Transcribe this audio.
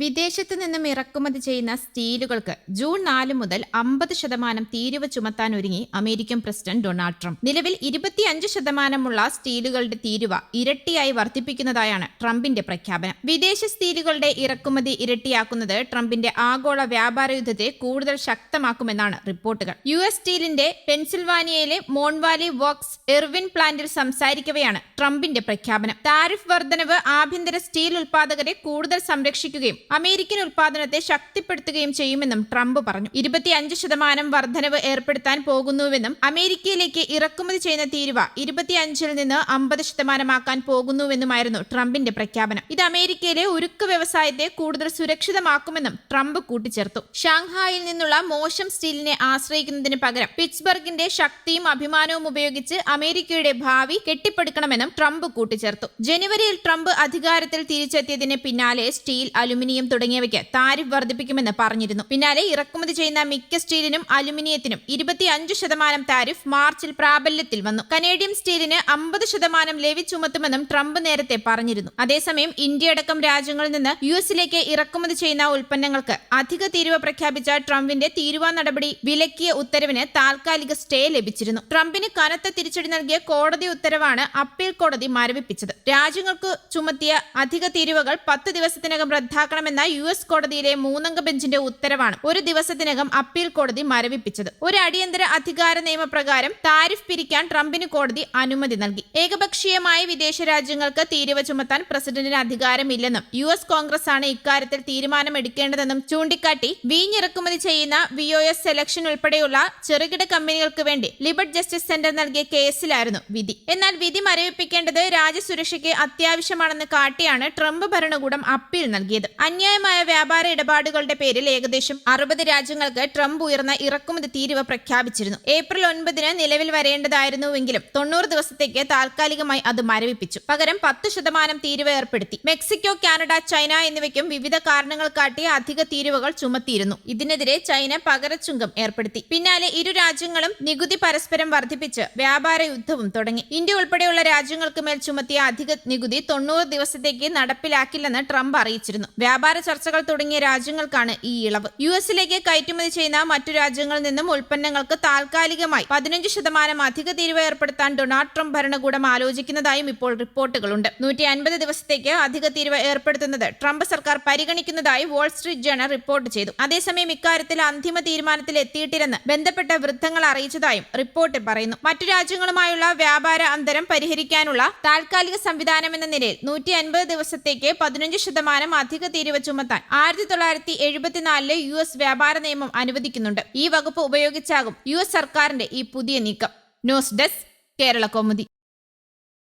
വിദേശത്ത് നിന്നും ഇറക്കുമതി ചെയ്യുന്ന സ്റ്റീലുകൾക്ക് ജൂൺ നാല് മുതൽ അമ്പത് ശതമാനം തീരുവ ചുമത്താൻ ഒരുങ്ങി അമേരിക്കൻ പ്രസിഡന്റ് ഡൊണാൾഡ് ട്രംപ്. നിലവിൽ ഇരുപത്തിയഞ്ച് ശതമാനമുള്ള സ്റ്റീലുകളുടെ തീരുവ ഇരട്ടിയായി വർദ്ധിപ്പിക്കുന്നതായാണ് ട്രംപിന്റെ പ്രഖ്യാപനം. വിദേശ സ്റ്റീലുകളുടെ ഇറക്കുമതി ഇരട്ടിയാക്കുന്നത് ട്രംപിന്റെ ആഗോള വ്യാപാര യുദ്ധത്തെ കൂടുതൽ ശക്തമാക്കുമെന്നാണ് റിപ്പോർട്ടുകൾ. യു എസ് സ്റ്റീലിന്റെ പെൻസിൽവാനിയയിലെ മോൺവാലി വർക്സ് എർവിൻ പ്ലാന്റിൽ സംസാരിക്കവെയാണ് ട്രംപിന്റെ പ്രഖ്യാപനം. താരിഫ് വർധനവ് ആഭ്യന്തര സ്റ്റീൽ ഉൽപാദകരെ കൂടുതൽ സംരക്ഷിക്കുകയും അമേരിക്കൻ ഉൽപാദനത്തെ ശക്തിപ്പെടുത്തുകയും ചെയ്യുമെന്നും ട്രംപ് പറഞ്ഞു. ഇരുപത്തിയഞ്ച് ശതമാനം വർധനവ് ഏർപ്പെടുത്താൻ പോകുന്നുവെന്നും അമേരിക്കയിലേക്ക് ഇറക്കുമതി ചെയ്യുന്ന തീരുവ ഇരുപത്തിയഞ്ചിൽ നിന്ന് അമ്പത് ശതമാനമാക്കാൻ പോകുന്നുവെന്നുമായിരുന്നു ട്രംപിന്റെ പ്രഖ്യാപനം. ഇത് അമേരിക്കയിലെ ഉരുക്ക് വ്യവസായത്തെ കൂടുതൽ സുരക്ഷിതമാക്കുമെന്നും ട്രംപ് കൂട്ടിച്ചേർത്തു. ഷാങ്ഹായിൽ നിന്നുള്ള മോശം സ്റ്റീലിനെ ആശ്രയിക്കുന്നതിന് പകരം പിറ്റ്സ്ബർഗിന്റെ ശക്തിയും അഭിമാനവും ഉപയോഗിച്ച് അമേരിക്കയുടെ ഭാവി കെട്ടിപ്പടുക്കണമെന്നും ട്രംപ് കൂട്ടിച്ചേർത്തു. ജനുവരിയിൽ ട്രംപ് അധികാരത്തിൽ തിരിച്ചെത്തിയതിന് പിന്നാലെ സ്റ്റീൽ അലുമിനിയം തുടങ്ങിയവയ്ക്ക് താരിഫ് വർദ്ധിപ്പിക്കുമെന്ന് പറഞ്ഞിരുന്നു. പിന്നാലെ ഇറക്കുമതി ചെയ്യുന്ന മിക്ക സ്റ്റീലിനും അലുമിനിയത്തിനും ഇരുപത്തിയഞ്ച് ശതമാനം താരിഫ് മാർച്ചിൽ പ്രാബല്യത്തിൽ വന്നു. കനേഡിയൻ സ്റ്റീലിന് അമ്പത് ശതമാനം ലെവി ചുമത്തുമെന്നും ട്രംപ് നേരത്തെ പറഞ്ഞിരുന്നു. അതേസമയം ഇന്ത്യയടക്കം രാജ്യങ്ങളിൽ നിന്ന് യു എസിലേക്ക് ഇറക്കുമതി ചെയ്യുന്ന ഉൽപ്പന്നങ്ങൾക്ക് അധിക തീരുവ പ്രഖ്യാപിച്ച ട്രംപിന്റെ തീരുവ നടപടി വിലക്കിയ ഉത്തരവിന് താൽക്കാലിക സ്റ്റേ ലഭിച്ചിരുന്നു. ട്രംപിന് കനത്ത തിരിച്ചടി നൽകിയ കോടതി ഉത്തരവാണ് അപ്പീൽ കോടതി മരവിപ്പിച്ചത്. രാജ്യങ്ങൾക്ക് ചുമത്തിയ അധിക തീരുവകൾ പത്ത് ദിവസത്തിനകം റദ്ദാക്കണമെന്ന യു എസ് കോടതിയിലെ മൂന്നംഗ ബെഞ്ചിന്റെ ഉത്തരവാണ് ഒരു ദിവസത്തിനകം അപ്പീൽ കോടതി മരവിപ്പിച്ചത്. ഒരു അടിയന്തര അധികാര നിയമപ്രകാരം താരിഫ് പിരിക്കാൻ ട്രംപിന് കോടതി അനുമതി നൽകി. ഏകപക്ഷീയമായ വിദേശ രാജ്യങ്ങൾക്ക് തീരുവ ചുമത്താൻ പ്രസിഡന്റിന് അധികാരമില്ലെന്നും യു എസ് കോൺഗ്രസ് ആണ് ഇക്കാര്യത്തിൽ തീരുമാനമെടുക്കേണ്ടതെന്നും ചൂണ്ടിക്കാട്ടി വീഞ്ഞിറക്കുമതി ചെയ്യുന്ന വി ഒ എസ് സെലക്ഷൻ ഉൾപ്പെടെയുള്ള ചെറുകിട കമ്പനികൾക്ക് വേണ്ടി ലിബർട്ട് ജസ്റ്റിസ് സെന്റർ നൽകിയ കേസിലായിരുന്നു വിധി. എന്നാൽ വിധി മരവിപ്പിക്കേണ്ടത് രാജ്യസുരക്ഷയ്ക്ക് അത്യാവശ്യമാണെന്ന് കാട്ടിയാണ് ട്രംപ് ഭരണകൂടം അപ്പീൽ നൽകിയത്. അന്യായമായ വ്യാപാര ഇടപാടുകളുടെ പേരിൽ ഏകദേശം അറുപത് രാജ്യങ്ങൾക്ക് ട്രംപ് ഉയർന്ന ഇറക്കുമതി തീരുവ പ്രഖ്യാപിച്ചിരുന്നു. ഏപ്രിൽ ഒൻപതിന് നിലവിൽ വരേണ്ടതായിരുന്നുവെങ്കിലും തൊണ്ണൂറ് ദിവസത്തേക്ക് താൽക്കാലികമായി അത് മരവിപ്പിച്ചു. പകരം പത്ത് ശതമാനം തീരുവ ഏർപ്പെടുത്തി. മെക്സിക്കോ കാനഡ ചൈന എന്നിവയ്ക്കും വിവിധ കാരണങ്ങൾ കാട്ടി അധിക തീരുവകൾ ചുമത്തിയിരുന്നു. ഇതിനെതിരെ ചൈന പകരച്ചുങ്കം ഏർപ്പെടുത്തി. പിന്നാലെ ഇരു രാജ്യങ്ങളും നികുതി പരസ്പരം വർദ്ധിപ്പിച്ച് വ്യാപാര യുദ്ധവും തുടങ്ങി. ഇന്ത്യ ഉൾപ്പെടെയുള്ള രാജ്യങ്ങൾക്ക് മേൽ ചുമത്തിയ അധിക നികുതി തൊണ്ണൂറ് ദിവസത്തേക്ക് നടപ്പിലാക്കില്ലെന്ന് ട്രംപ് അറിയിച്ചിരുന്നു. വ്യാപാര ചർച്ചകൾ തുടങ്ങിയ രാജ്യങ്ങൾക്കാണ് ഈ ഇളവ്. യു എസിലേക്ക് കയറ്റുമതി ചെയ്യുന്ന മറ്റു രാജ്യങ്ങളിൽ നിന്നും ഉൽപ്പന്നങ്ങൾക്ക് താൽക്കാലികമായി പതിനഞ്ച് ശതമാനം അധിക തീരുവ ഏർപ്പെടുത്താൻ ഡൊണാൾഡ് ട്രംപ് ഭരണകൂടം ആലോചിക്കുന്നതായും ഇപ്പോൾ റിപ്പോർട്ടുകളുണ്ട്. നൂറ്റി അൻപത് ദിവസത്തേക്ക് അധിക തീരുവ ഏർപ്പെടുത്തുന്നത് ട്രംപ് സർക്കാർ പരിഗണിക്കുന്നതായി വാൾസ്ട്രീറ്റ് ജേണൽ റിപ്പോർട്ട് ചെയ്തു. അതേസമയം ഇക്കാര്യത്തിൽ അന്തിമ തീരുമാനത്തിൽ എത്തിയിട്ടില്ലെന്ന് ബന്ധപ്പെട്ട വൃദ്ധങ്ങൾ അറിയിച്ചതായും റിപ്പോർട്ടിൽ പറയുന്നു. മറ്റു രാജ്യങ്ങളുമായുള്ള വ്യാപാര അന്തരം പരിഹരിക്കാനുള്ള താൽക്കാലിക സംവിധാനം എന്ന നിലയിൽ നൂറ്റി അൻപത് ദിവസത്തേക്ക് പതിനഞ്ച് ശതമാനം അധിക തീരുവ ചുമത്താൻ ആയിരത്തി തൊള്ളായിരത്തി എഴുപത്തിനാലിലെ യു എസ് വ്യാപാര നിയമം അനുവദിക്കുന്നുണ്ട്. ഈ വകുപ്പ് ഉപയോഗിച്ചാകും യു എസ് സർക്കാരിന്റെ ഈ പുതിയ നീക്കം. News desk Kerala Kaumudi.